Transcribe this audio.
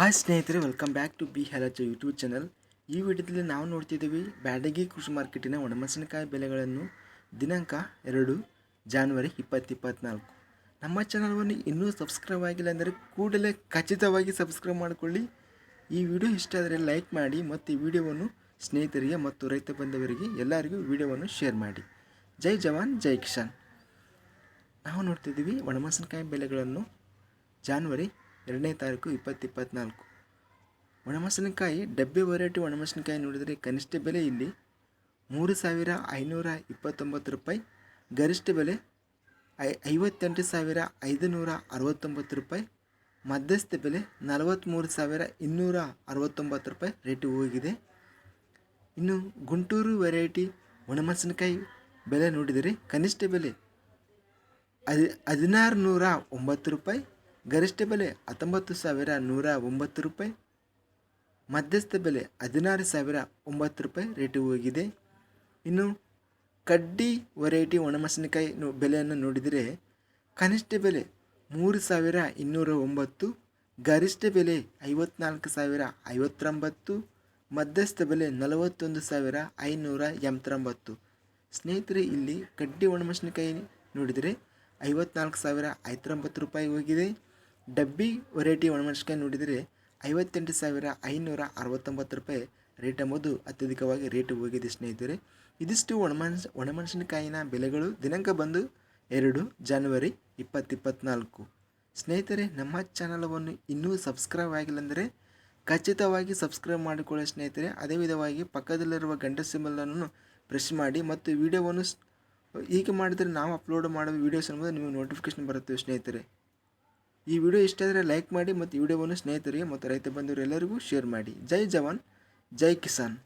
Hi ಸ್ನೇಹಿತರೆ welcome back to B ಹೆಲಚ YouTube channel ಈ ವಿಡಿಯೋದಲ್ಲಿ ನಾವು ನೋಡ್ತಿದ್ದೀವಿ ಬ್ಯಾಡಗಿ ಕೃಷಿ ಮಾರ್ಕೆಟಿನ ಒಣಮೆಣಸಿನಕಾಯಿ ಬೆಲೆಗಳನ್ನು ದಿನಾಂಕ ಎರಡು ಜಾನ್ವರಿ ಇಪ್ಪತ್ತಿಪ್ಪತ್ನಾಲ್ಕು ನಮ್ಮ ಚಾನಲ್ವನ್ನು ಇನ್ನೂ ಸಬ್ಸ್ಕ್ರೈಬ್ ಆಗಿಲ್ಲ ಅಂದರೆ ಕೂಡಲೇ ಖಚಿತವಾಗಿ ಸಬ್ಸ್ಕ್ರೈಬ್ ಮಾಡಿಕೊಳ್ಳಿ. ಈ ವಿಡಿಯೋ ಇಷ್ಟ ಆದರೆ ಲೈಕ್ ಮಾಡಿ ಮತ್ತು ಈ ವಿಡಿಯೋವನ್ನು ಸ್ನೇಹಿತರಿಗೆ ಮತ್ತು ರೈತ ಬಂಧುವರಿಗೆ ಎಲ್ಲರಿಗೂ ವಿಡಿಯೋವನ್ನು ಶೇರ್ ಮಾಡಿ. ಜೈ ಜವಾನ್, ಜೈ ಕಿಸಾನ್. ನಾವು ನೋಡ್ತಿದ್ದೀವಿ ಒಣಮೆಣಸಿನಕಾಯಿ ಬೆಲೆಗಳನ್ನು ಜಾನ್ವರಿ ಎರಡನೇ ತಾರೀಕು ಇಪ್ಪತ್ತು ಇಪ್ಪತ್ತ್ನಾಲ್ಕು ಒಣಮೆಣಸಿನಕಾಯಿ, ಡಬ್ಬೆ ವೆರೈಟಿ ಒಣಮೆಣಸಿನಕಾಯಿ ನೋಡಿದರೆ ಕನಿಷ್ಠ ಬೆಲೆ ಇಲ್ಲಿ ಮೂರು ಸಾವಿರ ಐನೂರ ಇಪ್ಪತ್ತೊಂಬತ್ತು ರೂಪಾಯಿ, ಗರಿಷ್ಠ ಬೆಲೆ ಐ, ಐವತ್ತೆಂಟು ಸಾವಿರ ಐದುನೂರ ಅರವತ್ತೊಂಬತ್ತು ರೂಪಾಯಿ, ಮಧ್ಯಸ್ಥ ಬೆಲೆ ನಲವತ್ತ್ಮೂರು ಸಾವಿರ ಇನ್ನೂರ ಅರವತ್ತೊಂಬತ್ತು ರೂಪಾಯಿ ರೇಟು ಹೋಗಿದೆ. ಇನ್ನು ಗುಂಟೂರು ವೆರೈಟಿ ಒಣಮೆಣಸಿನಕಾಯಿ ಬೆಲೆ ನೋಡಿದರೆ ಕನಿಷ್ಠ ಬೆಲೆ ಹದಿ ಹದಿನಾರು ನೂರ ಒಂಬತ್ತು ರೂಪಾಯಿ ಗರಿಷ್ಠ ಬೆಲೆ ಹತ್ತೊಂಬತ್ತು ಸಾವಿರ ನೂರ ಒಂಬತ್ತು ರೂಪಾಯಿ. ಮಧ್ಯಸ್ಥ ಬೆಲೆ ಹದಿನಾರು ಸಾವಿರ ಒಂಬತ್ತು ರೂಪಾಯಿ ರೇಟ್ ಹೋಗಿದೆ. ಇನ್ನು ಕಡ್ಡಿ ವೆರೈಟಿ ಒಣಮೆಣಸಿನಕಾಯಿ ಬೆಲೆಯನ್ನು ನೋಡಿದರೆ ಕನಿಷ್ಠ ಬೆಲೆ ಮೂರು ಸಾವಿರ ಇನ್ನೂರ ಒಂಬತ್ತು, ಗರಿಷ್ಠ ಬೆಲೆ ಐವತ್ನಾಲ್ಕು ಸಾವಿರ ಐವತ್ತೊಂಬತ್ತು, ಮಧ್ಯಸ್ಥ ಬೆಲೆ ನಲವತ್ತೊಂದು ಸಾವಿರ ಐನೂರ ಎಂಬತ್ತೊಂಬತ್ತು. ಸ್ನೇಹಿತರೆ, ಇಲ್ಲಿ ಕಡ್ಡಿ ಒಣಮೆಣಸಿನಕಾಯಿ ನೋಡಿದರೆ ಐವತ್ನಾಲ್ಕು ಸಾವಿರ ಐವತ್ತೊಂಬತ್ತು ರೂಪಾಯಿ ಹೋಗಿದೆ. ಡಬ್ಬಿ ವೆರೈಟಿ ಒಣಮೆಣಸಿನಕಾಯಿ ನೋಡಿದರೆ ಐವತ್ತೆಂಟು ಸಾವಿರ ಐನೂರ ಅರವತ್ತೊಂಬತ್ತು ರೂಪಾಯಿ ರೇಟ್ ಎಂಬುದು ಅತ್ಯಧಿಕವಾಗಿ ರೇಟ್ ಹೋಗಿದೆ ಸ್ನೇಹಿತರೆ. ಇದಿಷ್ಟು ಒಣಮೆಣಸು ಒಣಮೆಣಸಿನಕಾಯಿನ ಬೆಲೆಗಳು ದಿನಾಂಕ ಬಂದು ಎರಡು ಜನವರಿ ಇಪ್ಪತ್ತು ಇಪ್ಪತ್ತ್ನಾಲ್ಕು ಸ್ನೇಹಿತರೆ, ನಮ್ಮ ಚಾನಲವನ್ನು ಇನ್ನೂ ಸಬ್ಸ್ಕ್ರೈಬ್ ಆಗಿಲ್ಲಂದರೆ ಖಚಿತವಾಗಿ ಸಬ್ಸ್ಕ್ರೈಬ್ ಮಾಡಿಕೊಳ್ಳಿ ಸ್ನೇಹಿತರೆ. ಅದೇ ವಿಧವಾಗಿ ಪಕ್ಕದಲ್ಲಿರುವ ಗಂಟೆ ಸಿಂಬಲನ್ನು ಪ್ರೆಸ್ ಮಾಡಿ ಮತ್ತು ವಿಡಿಯೋವನ್ನು ಹೀಗೆ ಮಾಡಿದರೆ ನಾವು ಅಪ್ಲೋಡ್ ಮಾಡುವ ವೀಡಿಯೋಸ್ ಎಂಬುದು ನಿಮಗೆ ನೋಟಿಫಿಕೇಶನ್ ಬರುತ್ತೆ ಸ್ನೇಹಿತರೆ. ಈ ವಿಡಿಯೋ ಇಷ್ಟ ಆದರೆ ಲೈಕ್ ಮಾಡಿ ಮತ್ತು ವಿಡಿಯೋವನ್ನು ಸ್ನೇಹಿತರಿಗೆ ಮತ್ತು ರೈತ ಬಂಧುವರೆಲ್ಲರಿಗೂ ಶೇರ್ ಮಾಡಿ. ಜೈ ಜವಾನ್, ಜೈ ಕಿಸಾನ್.